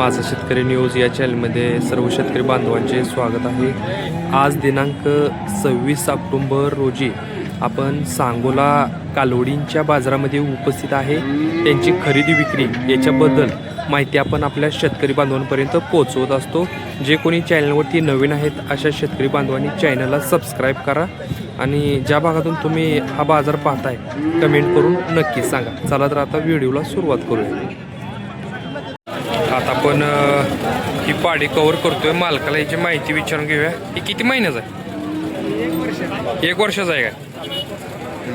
माझा शेतकरी न्यूज या चॅनलमध्ये सर्व शेतकरी बांधवांचे स्वागत आहे. आज दिनांक सव्वीस ऑक्टोंबर रोजी आपण सांगोला कालवडींच्या बाजारामध्ये उपस्थित आहे. त्यांची खरेदी विक्री याच्याबद्दल माहिती आपण आपल्या शेतकरी बांधवांपर्यंत पोहोचवत असतो. जे कोणी चॅनलवरती नवीन आहेत अशा शेतकरी बांधवांनी चॅनलला सबस्क्राईब करा आणि ज्या भागातून तुम्ही हा बाजार पाहताय कमेंट करून नक्की सांगा. चला तर आता व्हिडिओला सुरुवात करूया. आपण ही पाडी कव्हर करतोय. मालकाला याची माहिती विचारून घेऊया. ही किती महिन्याचं आहे? एक वर्षाचं आहे का?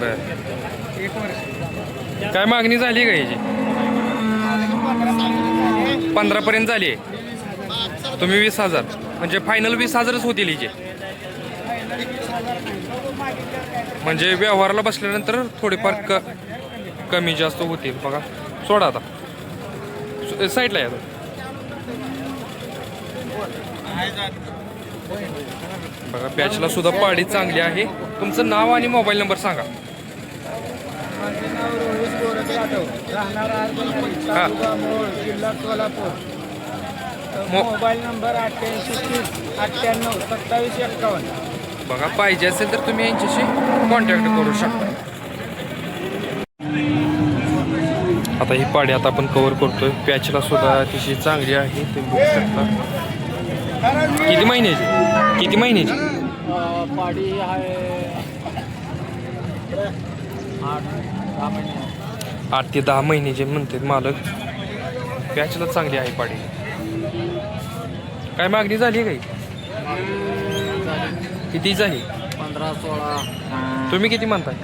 बर. काय मागणी झाली का याची? पंधरा पर्यंत झाली आहे. तुम्ही वीस हजार. म्हणजे फायनल वीस हजारच होतील हिचे म्हणजे व्यवहाराला बसल्यानंतर थोडेफार क कमी जास्त होतील. बघा सोडा आता. साईडला या बघा बॅचला सुद्धा पाडी चांगली आहे. तुमचं नाव आणि मोबाईल नंबर सांगा. माझे नाव रोहित गोरख जाधव. राहणार आरबलवाडी तालुका मोहोळ जिल्हा सोलापूर. मो- मोबाईल नंबर अठ्ठ्याऐंशी तीस अठ्ठ्याण्णव सत्तावीस एक्कावन्न बघा पाहिजे असेल तर तुम्ही यांच्याशी कॉन्टॅक्ट करू शकता. आता ही पाडी आता आपण कव्हर करतोय. पॅचला सुद्धा अतिशय चांगली आहे. तुम्ही बघू शकता. किती महिन्याची? किती महिन्याची? पाडी आहे आठ दहा महिने. आठ ते दहा महिन्याचे म्हणतात मालक. पॅचला चांगली आहे पाडी. काय मागणी झाली काही? किती झाली? पंधरा सोळा. तुम्ही किती म्हणताय?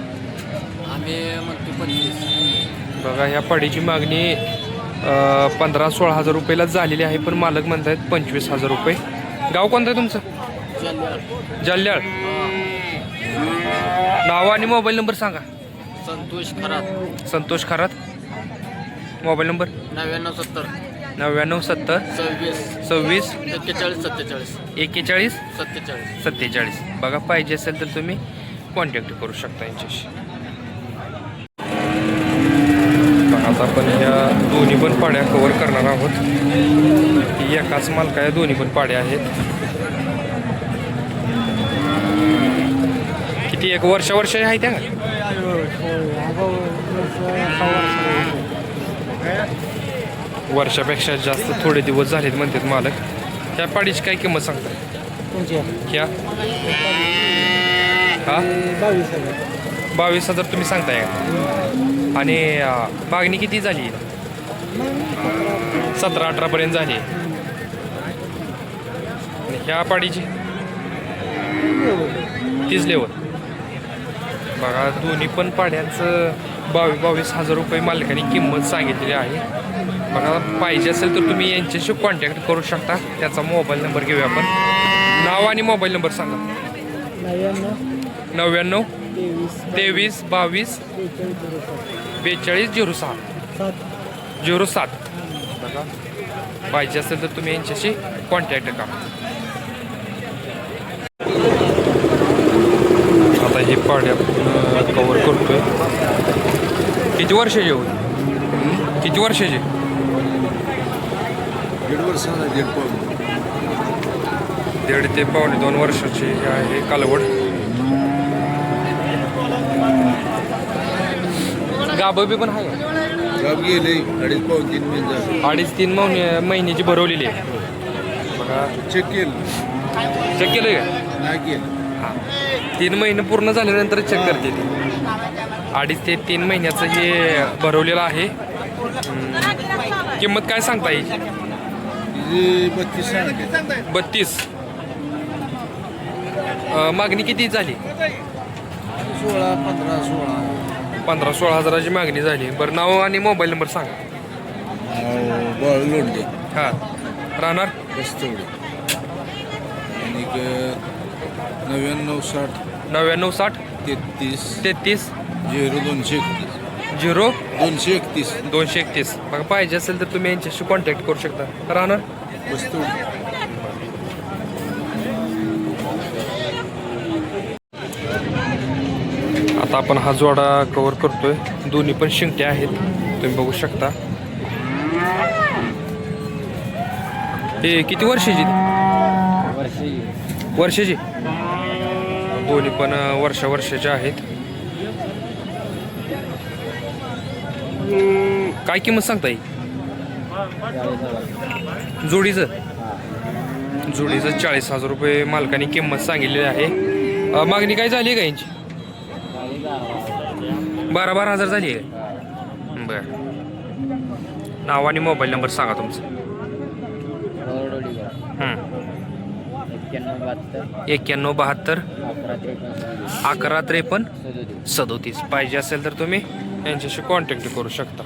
आम्ही म्हणतो पंचवीस. बघा ह्या पाडीची मागणी पंधरा सोळा हजार रुपयाला झालेली आहे पण मालक म्हणतायत पंचवीस हजार रुपये. गाव कोणतं आहे तुमचं? जाल्याळ नाव आणि मोबाईल नंबर सांगा. संतोष खरात. संतोष खरात. Mobile number? नव्याण्णव सत्तर. नव्याण्णव सत्तर. सव्वीस. सव्वीस. एक्केचाळीस सत्तेचाळीस. एक्केचाळीस? सत्तेचाळीस. सत्तेचाळीस. बघा पाहिजे असेल तर तुम्ही कॉन्टॅक्ट करू शकता यांच्याशी. बघा, आता आपण ह्या दोन्ही पण पाड्या कव्हर करणार आहोत. एकाच मालका या दोन्ही पण पाड्या आहेत. किती एक वर्ष वर्ष आहे त्या? वर्षापेक्षा जास्त थोडे दिवस झालेत म्हणतात मालक. त्या पाडीची काय किंमत सांगताय? क्या हा? बावीस हजार तुम्ही सांगताय का? आणि मागणी किती झाली? सतरा अठरापर्यंत झाली. ह्या पाडीची? तीस लेवल. बघा दोन्ही पण पाड्यांचं बावीस बावीस हजार रुपये मालकाने किंमत सांगितलेली आहे. बघा पाहिजे असेल तर तुम्ही यांच्याशी कॉन्टॅक्ट करू शकता. त्याचा मोबाईल नंबर घेऊया आपण. नाव आणि मोबाईल नंबर सांगा. नव्याण्णव नव्याण्णव तेवीस बावीस बेचाळीस झिरो सहा. झिरो सात. बघा पाहिजे असेल तर तुम्ही यांच्याशी कॉन्टॅक्ट करा. आता पाडे आपण कवर करतोय. किती वर्षाचे होईल हं? किती वर्षाचे? दीड वर्ष दीड ते पावणे दोन वर्षाचे आहे कालवड. गाभं बी पण आहे? गाव गेले अडीच पाऊन तीन महिने अडीच तीन महिने महिन्याची भरवलेली आहे. बघा. चेक केलं. चेक केलं का? नाही केलं. हा. तीन महिने पूर्ण झाल्यानंतर चेक करते ती. अडीच ते तीन महिन्याचं हे भरवलेलं आहे. किंमत काय सांगता. येईल बत्तीस मागणी किती झाली? सोळा पंधरा सोळा. पंधरा सोळा हजाराची मागणी झाली. बरं नाव आणि मोबाईल नंबर सांगा. लोंढे. हां. राहणार? आणि नव्याण्णव साठ. नव्याण्णव साठ तेहतीस. तेहतीस. झिरो दोनशे एकतीस. झिरो. दोनशे एकतीस. दोनशे एकतीस. बघा पाहिजे असेल तर तुम्ही यांच्याशी कॉन्टॅक्ट करू शकता. राहणार? रस्तवडे आता आपण हा जोडा कव्हर करतोय. दोन्ही पण शिंगट्या आहेत. तुम्ही बघू शकता. हे किती वर्षाची. वर्षाची? दोन्ही पण वर्षा वर्षाच्या आहेत. काय किंमत सांगता येईल जोडीचं? जोडीचं चाळीस हजार रुपये मालकाने किंमत सांगितलेली आहे. मागणी काय झाली आहे का यांची? बारा बारा हजार झाली आहे. बर. नाव आणि मोबाईल नंबर सांगा तुमचा. एक्क्याण्णव बहात्तर. एक्क्याण्णव बहात्तर. अकरा त्रेपन्न. अकरा त्रेपन्न. सदोतीस. सदोतीस पाहिजे असेल तर तुम्ही यांच्याशी कॉन्टॅक्ट करू शकता.